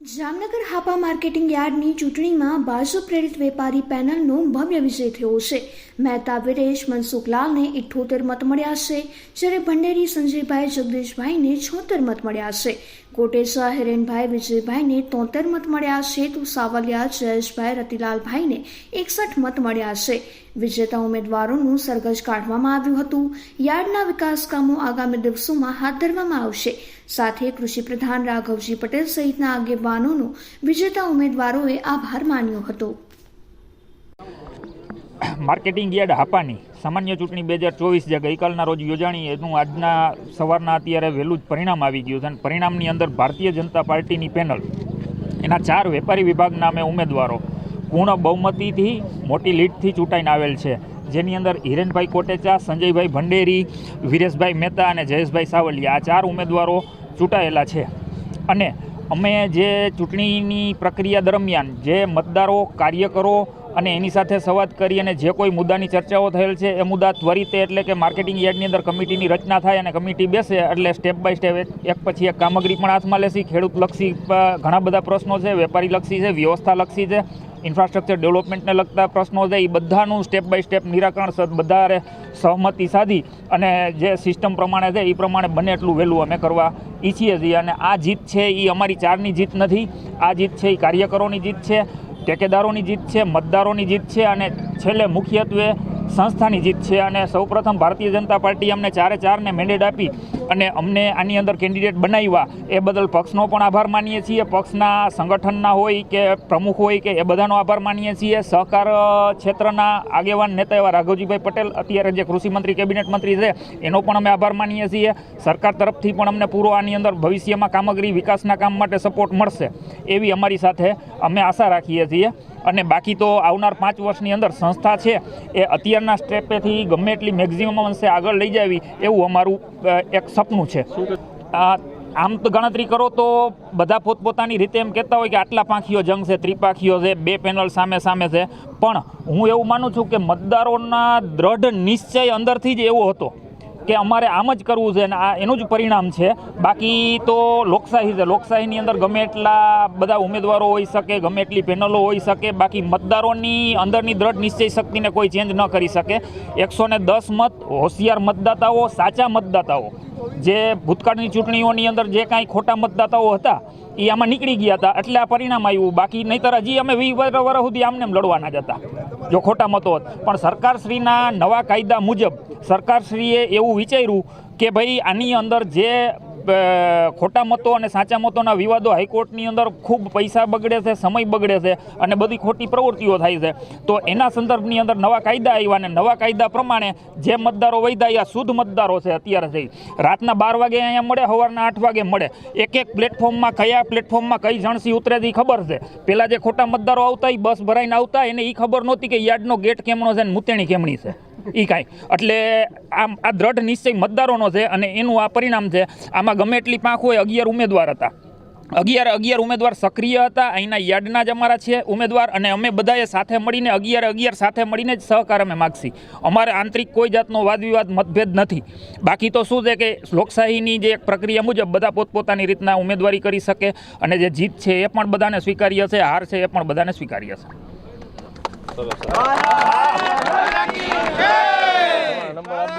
Jamnagar Hapa marketing યાર્ડની ચૂંટણીમાં ભાજપ પ્રેરિત વેપારી પેનલનો ભવ્ય વિજય થયો છે. મહેતા વિરેશ મનસુખલાલને ઇઠ્ઠોતેર મત મળ્યા છે. જ્યારે ભંડેરી સંજયભાઈ, જગદીશભાઈને છોતેર મત મળ્યા છે. કોટેચા હિરેનભાઈ, વિજયભાઈને તોતેર મત મળ્યા છે. તો સાવલિયા, જયેશભાઈ, રતિલાલભાઈને એકસઠ મત મળ્યા છે. વિજેતા ઉમેદવારોનું સરઘસ કાઢવામાં આવ્યું હતું. યાર્ડના વિકાસ કામો આગામી દિવસોમાં હાથ ધરવામાં આવશે. સાથે કૃષિ પ્રધાન રાઘવજી પટેલ સહિતના આગેવાનોનો વિજેતા ઉમેદવારોએ આભાર માન્યો હતો. માર્કેટિંગ યાર્ડ હાપાની સામાન્ય ચૂંટણી બે હજાર ચોવીસ જે ગઈકાલના રોજ યોજાણી, એનું આજના સવારના અત્યારે વહેલું જ પરિણામ આવી ગયું છે અને પરિણામની અંદર ભારતીય જનતા પાર્ટીની પેનલ, એના ચાર વેપારી વિભાગના અમે ઉમેદવારો, પૂર્ણ બહુમતીથી મોટી લીડથી ચૂંટાઈને આવેલ છે. જેની અંદર હિરેનભાઈ કોટેચા, સંજયભાઈ ભંડેરી, વિરેશભાઈ મહેતા અને જયેશભાઈ સાવલિયા. આ ચાર ઉમેદવારો ચૂંટાયેલા છે. અને અમે જે ચૂંટણીની પ્રક્રિયા દરમિયાન જે મતદારો કાર્યકરો અને એની સાથે સંવાદ કરી અને જે કોઈ મુદ્દાની ચર્ચાઓ થયેલ છે, એ મુદ્દા ત્વરિત એટલે કે માર્કેટિંગ યાર્ડની અંદર કમિટીની રચના થાય અને કમિટી બેસે એટલે સ્ટેપ બાય સ્ટેપ એક પછી એક કામગીરી પણ હાથમાં લેશી. ખેડૂતલક્ષી ઘણા બધા પ્રશ્નો છે વેપારીલક્ષી છે વ્યવસ્થાલક્ષી છે ઇન્ફ્રાસ્ટ્રક્ચર ડેવલપમેન્ટને લગતા પ્રશ્નો છે, એ બધાનું સ્ટેપ બાય સ્ટેપ નિરાકરણ બધારે સહમતિ સાધી અને જે સિસ્ટમ પ્રમાણે છે, એ પ્રમાણે બને એટલું વહેલું અમે કરવા ઈચ્છીએ છીએ. અને આ જીત છે, એ અમારી ચારની જીત નથી. આ જીત છે, એ કાર્યકરોની જીત છે. ટેકેદારોની જીત છે મતદારોની જીત છે અને છેલ્લે મુખ્યત્વે સંસ્થાની જીત છે અને સૌપ્રથમ ભારતીય જનતા પાર્ટી અમને ચારે ચારને મેન્ડેટ આપી અને અમને આની અંદર કેન્ડિડેટ બનાવ્યા. એ બદલ પક્ષનો પણ આભાર માનીએ છીએ. પક્ષના સંગઠનના હોય કે પ્રમુખ હોય કે એ બધાનો આભાર માનીએ છીએ. સહકાર ક્ષેત્રના આગેવાન નેતા એવા રાઘવજીભાઈ પટેલ, અત્યારે જે કૃષિમંત્રી કેબિનેટ મંત્રી છે, એનો પણ અમે આભાર માનીએ છીએ. સરકાર તરફથી પણ અમને પૂરો આની અંદર ભવિષ્યમાં કામગીરી, વિકાસના કામ માટે સપોર્ટ મળશે, એવી અમારી સાથે અમે આશા રાખીએ છીએ. અને બાકી તો આવનાર પાંચ વર્ષની અંદર સંસ્થા છે એ અત્યારના સ્ટેપેથી ગમે એટલી મેક્ઝિમમ અંશે આગળ લઈ જાવી એવું અમારું એક સપનું છે. આ આમ તો ગણતરી કરો તો બધા પોતપોતાની રીતે એમ કહેતા હોય કે આટલા પાંખીઓ જંગ છે ત્રિપાખીઓ છે બે પેનલ સામે સામે છે. પણ હું એવું માનું છું કે મતદારોના દ્રઢ નિશ્ચય અંદરથી જ એવો હતો. કે અમારે આમ જ કરવું છે અને આ એનું જ પરિણામ છે. બાકી તો લોકશાહી છે. લોકશાહીની અંદર ગમે એટલા બધા ઉમેદવારો હોઈ શકે, ગમે એટલી પેનલો હોઈ શકે, બાકી મતદારોની અંદરની દ્રઢ નિશ્ચય શક્તિને કોઈ ચેન્જ ન કરી શકે. એકસો દસ મત હોશિયાર મતદાતાઓ, સાચા મતદાતાઓ. જે ભૂતકાળની ચૂંટણીઓની અંદર જે કાંઈ ખોટા મતદાતાઓ હતા એ આમાં નીકળી ગયા હતા. એટલે આ પરિણામ આવ્યું. બાકી નહીંતર હજી અમે વીસ વર્ષ સુધી આમને લડવાના જ હતા. જો ખોટા મતો પણ સરકારશ્રીના નવા કાયદા મુજબ સરકારશ્રીએ એવું વિચાર્યું કે ભાઈ, આની અંદર જે ખોટા મતો અને સાચા મતોના વિવાદો હાઈકોર્ટની અંદર ખૂબ પૈસા બગડે છે, સમય બગડે છે અને બધી ખોટી પ્રવૃત્તિઓ થાય છે. તો એના સંદર્ભની અંદર નવા કાયદા આવ્યા અને નવા કાયદા પ્રમાણે જે મતદારો વૈધા એ શુદ્ધ મતદારો છે અત્યારે થઈ રાતના બાર વાગે અહીંયા મળે, સવારના આઠ વાગે મળે. એક એક પ્લેટફોર્મમાં કયા પ્લેટફોર્મમાં કઈ જણસી ઉતરે છે ખબર છે. પહેલાં જે ખોટા મતદારો આવતા એ બસ ભરાઈને આવતા, એને એ ખબર નહોતી કે યાર્ડનો ગેટ કેમનો છે ને મૂતેણી કેમણી છે. એ કાંઈ. એટલે આમ, આ દ્રઢ નિશ્ચય મતદારોનો છે અને એનું આ પરિણામ છે, આમાં ગમે એટલી પાંખ હોય, અગિયાર ઉમેદવાર હતા. અગિયાર અગિયાર ઉમેદવાર સક્રિય હતા, અહીંના યાર્ડના જ અમારા છે ઉમેદવાર અને અમે બધાએ સાથે મળીને અગિયાર અગિયાર સાથે મળીને જ સહકાર અમે માગશી. અમારે આંતરિક કોઈ જાતનો વાદ વિવાદ મતભેદ નથી. બાકી તો શું છે કે લોકશાહીની જે એક પ્રક્રિયા મુજબ બધા પોતપોતાની રીતના ઉમેદવારી કરી શકે અને જે જીત છે એ પણ બધાને સ્વીકાર્ય છે, હાર છે એ પણ બધાને સ્વીકાર્ય છે. aqui! Ei!